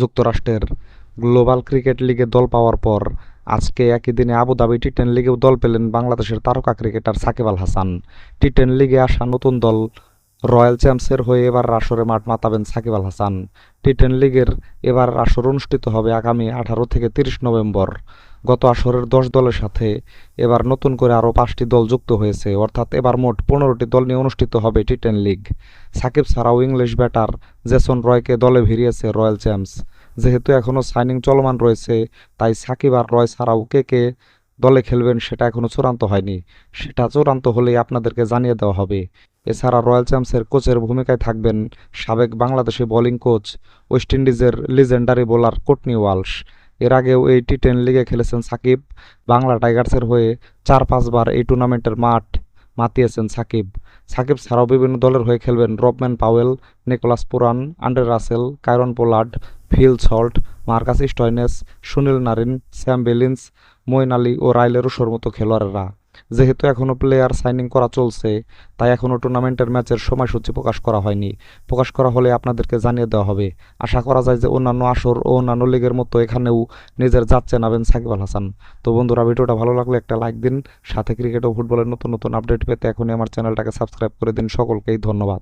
যুক্তরাষ্ট্রের global cricket লিগে দল পাওয়ার পর আজকে একই দিনে আবুধাবি টি টেন লিগেও দল পেলেন বাংলাদেশের তারকা cricketer Shakib Al Hasan. T ten লিগে আসা নতুন দল রয়্যাল চ্যাম্পসের হয়ে এবার আসরে মাঠ মাতাবেন সাকিব আল হাসান। টি টেন লিগের এবার আসর অনুষ্ঠিত হবে আগামী আঠারো থেকে তিরিশ নভেম্বর। গত আসরের দশ দলের সাথে এবার নতুন করে আরও পাঁচটি দল যুক্ত হয়েছে, অর্থাৎ এবার মোট পনেরোটি দল নিয়ে অনুষ্ঠিত হবে টি টেন লিগ। সাকিব ছাড়াও ইংলিশ ব্যাটার জেসন রয়কে দলে ভিড়িয়েছে রয়্যাল চ্যাম্পস। যেহেতু এখনও সাইনিং চলমান রয়েছে, তাই সাকিব আর রয় ছাড়াও কে কে দলে খেলবেন সেটা এখনও চূড়ান্ত হয়নি। সেটা চূড়ান্ত হলেই আপনাদেরকে জানিয়ে দেওয়া হবে। এছাড়া রয়্যাল চ্যাম্পসের কোচের ভূমিকায় থাকবেন সাবেক বাংলাদেশি বোলিং কোচ, ওয়েস্ট ইন্ডিজের লিজেন্ডারি বোলার কোটনি ওয়ালশ। এর আগেও এই টি টেন লিগে খেলেছেন সাকিব। বাংলা টাইগার্সের হয়ে চার পাঁচবার এই টুর্নামেন্টের মাঠ মাতিয়েছেন সাকিব। সাকিব ছাড়াও বিভিন্ন দলের হয়ে খেলবেন Rovman Powell, Nicholas Pooran, Andre Russell, Kieron Pollard, Phil Salt, Marcus Stoinis, Sunil Narine, Sam Billings Moeen Ali ও রাইলে রুশোর মতো খেলোয়াড়েরা। যেহেতু এখনও প্লেয়ার সাইনিং করা চলছে, তাই এখনও টুর্নামেন্টের ম্যাচের সময়সূচি প্রকাশ করা হয়নি। প্রকাশ করা হলে আপনাদেরকে জানিয়ে দেওয়া হবে। আশা করা যায় যে অন্যান্য আসর ও অন্যান্য লীগের মতো এখানেও নিজের যাচ্ছে নাবেন সাকিব আল হাসান। তো বন্ধুরা, ভিডিওটা ভালো লাগলে একটা লাইক দিন। সাথে ক্রিকেট ও ফুটবলের নতুন নতুন আপডেট পেতে এখনই আমার চ্যানেলটাকে সাবস্ক্রাইব করে দিন। সকলকেই ধন্যবাদ।